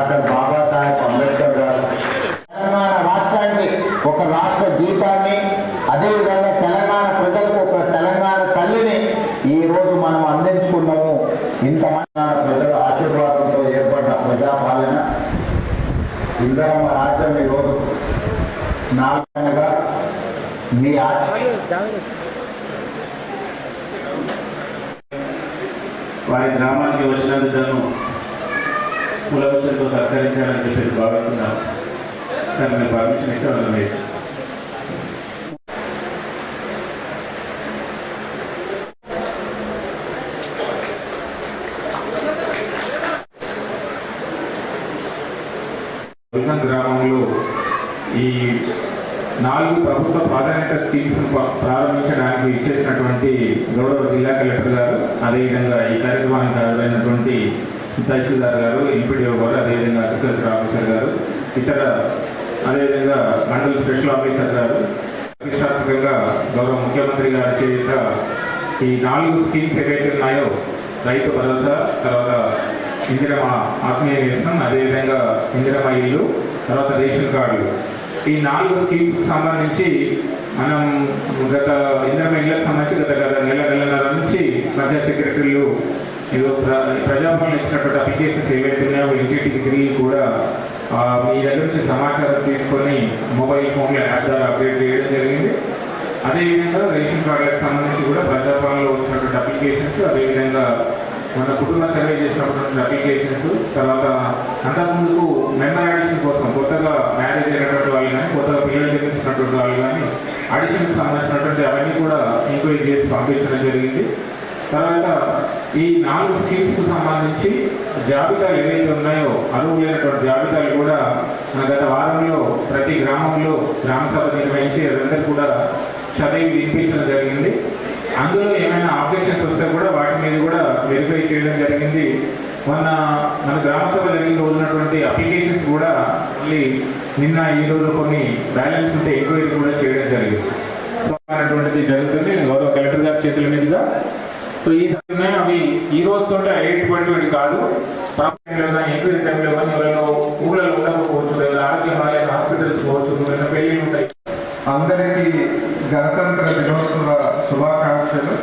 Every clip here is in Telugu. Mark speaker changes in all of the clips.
Speaker 1: డాక్టర్ బాబాసాహెబ్ అంబేద్కర్ గారు. తెలంగాణ రాష్ట్రాన్ని ఒక రాష్ట్ర గీతాన్ని అదేవిధంగా తెలంగాణ ప్రజలకు ఒక తెలంగాణ తల్లిని ఈ రోజు మనం అందించుకున్నాము. ఇంత ప్రజల ఆశీర్వాదంతో ఏర్పడ్డ ప్రజాపాలన ఇందిరమ్మ రాజ్యం ఈరోజు నాలుగనగా మీ
Speaker 2: వారి గ్రామానికి వచ్చినందుకు కులవచనతో సత్కరించాలని చెప్పి భావిస్తున్నాను కానీ మీరు పర్మిషన్ ఇస్తే మీరు గ్రామంలో ఈ నాలుగు ప్రభుత్వ ప్రాధాన్యత స్కీమ్స్ ప్రారంభించడానికి ఇచ్చేసినటువంటి గౌరవ జిల్లా కలెక్టర్ గారు అదేవిధంగా ఈ కార్యక్రమానికి హాజరైనటువంటి తహసీల్దార్ గారు ఎంపీడీఓ గారు అదేవిధంగా అగ్రికల్చర్ ఆఫీసర్ గారు ఇతర అదేవిధంగా మండల స్పెషల్ ఆఫీసర్ గారు. ప్రతిష్టాత్మకంగా గౌరవ ముఖ్యమంత్రి గారి చేత ఈ నాలుగు స్కీమ్స్ ఏవైతే ఉన్నాయో రైతు భరోసా తర్వాత ఇందిరమ ఆత్మీయ నిరసన అదేవిధంగా ఇందిరమ ఇల్లు తర్వాత రేషన్ కార్డులు ఈ నాలుగు స్కీమ్స్ సంబంధించి మనం గత ఇందిరమ ఇళ్ళకి సంబంధించి గత గత నెల నెలన్నర నుంచి ప్రజా సెక్రటరీలు ఏదో ప్ర- ఇచ్చినటువంటి అప్లికేషన్స్ ఏవైతే ఉన్నాయో ఇంటింటికి తిరిగి కూడా మీ దగ్గర నుంచి సమాచారం తీసుకొని మొబైల్ ఫోన్లో యాప్ ద్వారా అప్డేట్ చేయడం జరిగింది. అదేవిధంగా రేషన్ కార్డులకు సంబంధించి కూడా ప్రజాభవన్లో వచ్చినటువంటి అప్లికేషన్స్ అదేవిధంగా మన కుటుంబ సర్వే చేసినటువంటి అప్లికేషన్స్ తర్వాత అంతకుముందుకు మెంబర్ అడిషన్ కోసం కొత్తగా మ్యారేజ్ అయినటువంటి వాళ్ళు కానీ కొత్తగా పిల్లలు జన్మించినటువంటి వాళ్ళు కానీ అడిషన్కి సంబంధించినటువంటి అవన్నీ కూడా ఎంక్వైరీ చేసి పంపించడం జరిగింది. తర్వాత ఈ నాలుగు స్కీమ్స్ సంబంధించి జాబితాలు ఏవైతే ఉన్నాయో అర్హులైనటువంటి జాబితాలు కూడా మన గత వారంలో ప్రతి గ్రామంలో గ్రామ సభ నిర్వహించి అదందరూ కూడా చదివి వినిపించడం జరిగింది. అందులో ఏమైనా ఆబ్జెక్షన్స్ వస్తే కూడా వాటి మీద కూడా వెరిఫై చేయడం జరిగింది. మొన్న మన గ్రామ సభ జరిగిన ఉన్నటువంటి అప్లికేషన్స్ కూడా మళ్ళీ నిన్న ఈ రోజు కొన్ని బ్యాలెన్స్ ఉంటే ఎంక్వైరీ కూడా చేయడం జరిగింది. జరుగుతుంది. గౌరవ కలెక్టర్ గారి చేతుల మీదుగా సో ఈ సమయం అవి ఈ రోజు తోటే అయ్యేటువంటివి కాదు. ప్రాంతంలో కానీ ఎంక్వైరీ టైంలో కానీ ఎవరైనా ఊళ్ళలో ఉండకపోవచ్చు లేదా ఆరోగ్య హాస్పిటల్స్ పోవచ్చు ఎవరైనా పెళ్ళిళ్ళు ఉంటాయి.
Speaker 3: అందరికీ గణతంత్ర దినోత్సవ శుభాకాంక్షలు.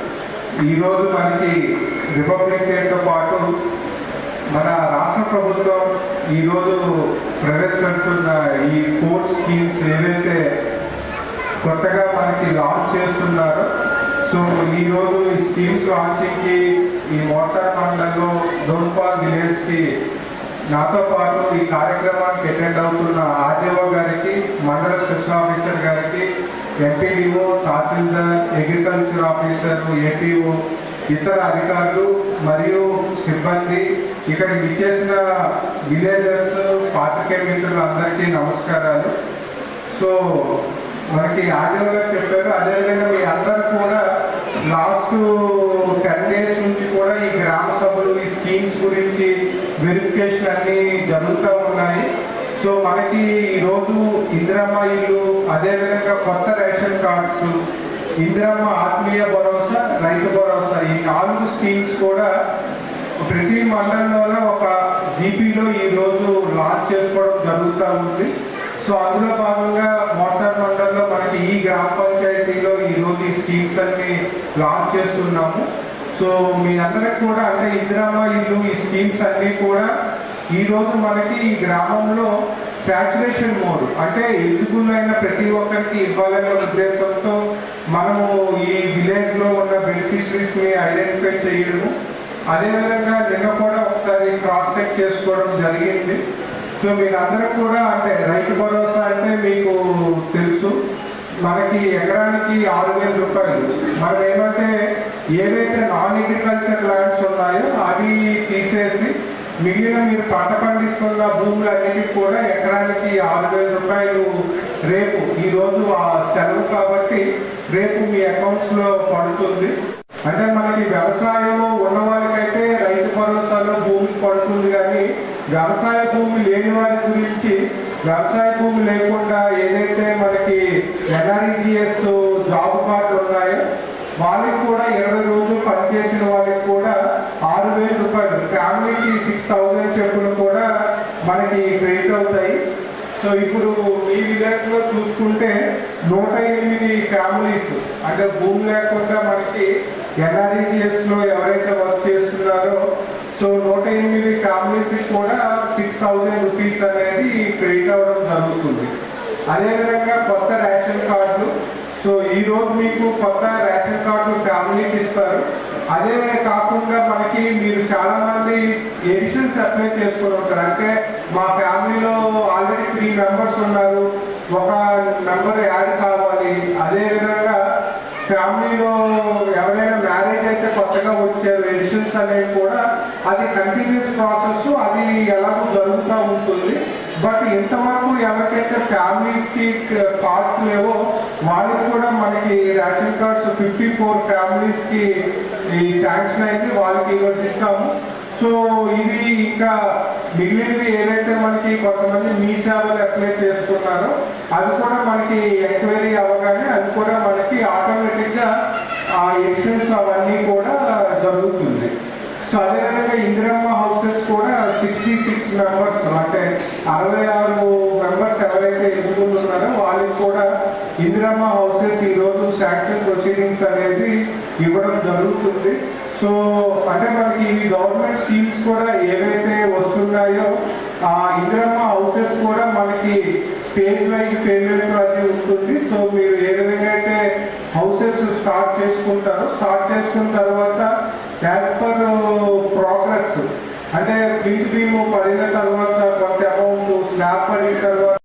Speaker 3: ఈరోజు మనకి రిపబ్లిక్ డేతో పాటు మన రాష్ట్ర ప్రభుత్వం ఈరోజు ప్రవేశపెడుతున్న ఈ ఫోర్ స్కీమ్స్ ఏవైతే కొత్తగా మనకి లాంచ్ చేస్తున్నారో సో ఈరోజు ఈ స్కీమ్స్ లాంచింగ్కి ఈ మోటార్ మండల్లో దోన్పాల్ విలేజ్కి నాతో పాటు ఈ కార్యక్రమానికి అటెండ్ అవుతున్న ఆర్డీఓ గారికి మండల స్పెషల్ ఆఫీసర్ గారికి MPDO tahsildar agriculture officer APO ఇతర అధికారులు మరియు సిబ్బంది ఇక్కడ విచ్చేసిన విలేజర్స్ పాత్రికేయ మిత్రులు అందరికీ నమస్కారాలు. సో మనకి ఆర్డీఓ గారు చెప్పారు అదేవిధంగా మీ అందరు కూడా లాస్ట్ టెన్ డేస్ నుంచి కూడా ఈ గ్రామ సభలు ఈ స్కీమ్స్ గురించి వెరిఫికేషన్ అన్ని జరుగుతూ ఉన్నాయి. సో మనకి ఈరోజు ఇందిరమ్మ ఇల్లు అదేవిధంగా కొత్త రేషన్ కార్డ్స్ ఇందిరమ్మ ఆత్మీయ భరోసా రైతు భరోసా ఈ నాలుగు స్కీమ్స్ కూడా ప్రతి మండలంలోనే ఒక జీపీలో ఈ రోజు లాంచ్ చేసుకోవడం జరుగుతూ ఉంది. సో అందులో భాగంగా మోటార్ మండలంలో మనకి ఈ గ్రామ పంచాయతీలో ఈ రోజు ఈ స్కీమ్స్ అన్ని లాంచ్ చేస్తున్నాము. సో మీ అందరికి కూడా అంటే ఇందిరామ ఇల్లు ఈ స్కీమ్స్ అన్నీ కూడా ఈరోజు మనకి ఈ గ్రామంలో సాచురేషన్ మోడ్ అంటే ఎలిజిబుల్ అయిన ప్రతి ఒక్కరికి ఇవ్వాలనే ఉద్దేశంతో మనము ఈ విలేజ్లో ఉన్న బెనిఫిషరీస్ని ఐడెంటిఫై చేయడము. అదేవిధంగా నిన్న కూడా ఒకసారి క్రాస్ చెక్ చేసుకోవడం జరిగింది. సో మీరందరూ కూడా అంటే రైతు భరోసా అంటే మీకు తెలుసు. మనకి ఎకరానికి ఆరు వేల రూపాయలు. మనం ఏమంటే ఏవైతే నాన్ అగ్రికల్చర్ ల్యాండ్స్ ఉన్నాయో మిగిలిన మీరు పంట పండిస్తున్న భూములన్నిటికీ కూడా ఎకరానికి ఆరు వేల రూపాయలు రేపు ఈ రోజు ఆ సెలవు కాబట్టి రేపు మీ అకౌంట్స్లో పడుతుంది. అంటే మనకి వ్యవసాయం ఉన్న వారికైతే రైతు భరోసాలో భూమి పడుతుంది కానీ వ్యవసాయ భూమి లేని వారి గురించి వ్యవసాయ భూమి లేకుండా ఏదైతే మనకి ఎన్ఆర్ఈజిఎస్ జాబ్ కార్డు ఉన్నాయో వాళ్ళకి కూడా ఇరవై పనిచేసిన వాళ్ళకి కూడా ఆరు వేల రూపాయలు. ఫ్యామిలీకి సిక్స్ థౌజండ్ చెప్పులు కూడా మనకి క్రెడిట్ అవుతాయి. సో ఇప్పుడు ఈ విధంగా చూసుకుంటే నూట ఎనిమిది ఫ్యామిలీస్ అంటే భూమి లేకుండా మనకి ఎన్ఆర్ఈజిఎస్లో ఎవరైతే వర్క్ చేస్తున్నారో సో నూట ఎనిమిది ఫ్యామిలీస్ కూడా సిక్స్ థౌజండ్ రూపీస్ అనేది క్రెడిట్ అవ్వడం జరుగుతుంది. అదేవిధంగా కొత్త రేషన్ కార్డులు సో ఈ రోజు మీకు కొత్త రేషన్ కార్డు ఫ్యామిలీకి ఇస్తారు. అదే కాకుండా మనకి మీరు చాలా మంది ఎడిషన్స్ అప్లై చేసుకుని ఉంటారు? అంటే మా ఫ్యామిలీలో ఆల్రెడీ త్రీ మెంబర్స్ ఉన్నారు. ఒక మెంబర్ యాడ్ కావాలి. అదే విధంగా ఫ్యామిలీలో ఎవరైనా మ్యారేజ్ అయితే కొత్తగా వచ్చారు ఎడిషన్స్ అనేవి కూడా అది కంటిన్యూస్ ప్రాసెస్ అది ఎలాగో జరుగుతూ ఉంటుంది. బట్ ఇంతవరకు ఫ్యామిలీస్కి uh, కార్డ్స్ లేవో వాళ్ళకి కూడా మనకి రేషన్ కార్డ్స్ ఫిఫ్టీ ఫోర్ ఫ్యామిలీస్కి ఈ శాంక్షన్ అయితే వాళ్ళకి ఈరోజు ఇస్తాము. సో ఇది ఇంకా మిగిలినవి ఏదైతే మనకి కొంతమంది మీ సేవలు అప్లై చేసుకున్నారో అది కూడా మనకి ఎంక్వైరీ అవ్వగానే అది కూడా మనకి ఆటోమేటిక్గా ఆ ఎక్సెన్స్ అవన్నీ కూడా జరుగుతుంది. సో అదేవిధంగా ఇందిరమ్మ హౌసెస్ కూడా సిక్స్టీ సిక్స్ మెంబర్స్ అంటే అరవై ఆరు మెంబర్స్ ఎవరైతే ఎలిజిబుల్ ఉన్నారో వాళ్ళకి కూడా ఇందిరమ్మ హౌసెస్ ఈ రోజు శాంక్షన్ ప్రొసీడింగ్స్ అనేది ఇవ్వడం జరుగుతుంది. సో అంటే మనకి ఈ గవర్నమెంట్ స్కీమ్స్ కూడా ఏవైతే వస్తున్నాయో ఆ ఇందిరమ్మ హౌసెస్ కూడా మనకి స్టేజ్ వైజ్ పేమెంట్ అది ఉంటుంది. సో మీరు ఏ విధంగా అయితే హౌసెస్ స్టార్ట్ చేసుకుంటారో స్టార్ట్ చేసుకున్న తర్వాత యాజ్ పర్ ప్రోగ్రెస్ అంటే ప్రీతి పడిన తర్వాత కొంత అమౌంట్ స్లాబ్ పడిన తర్వాత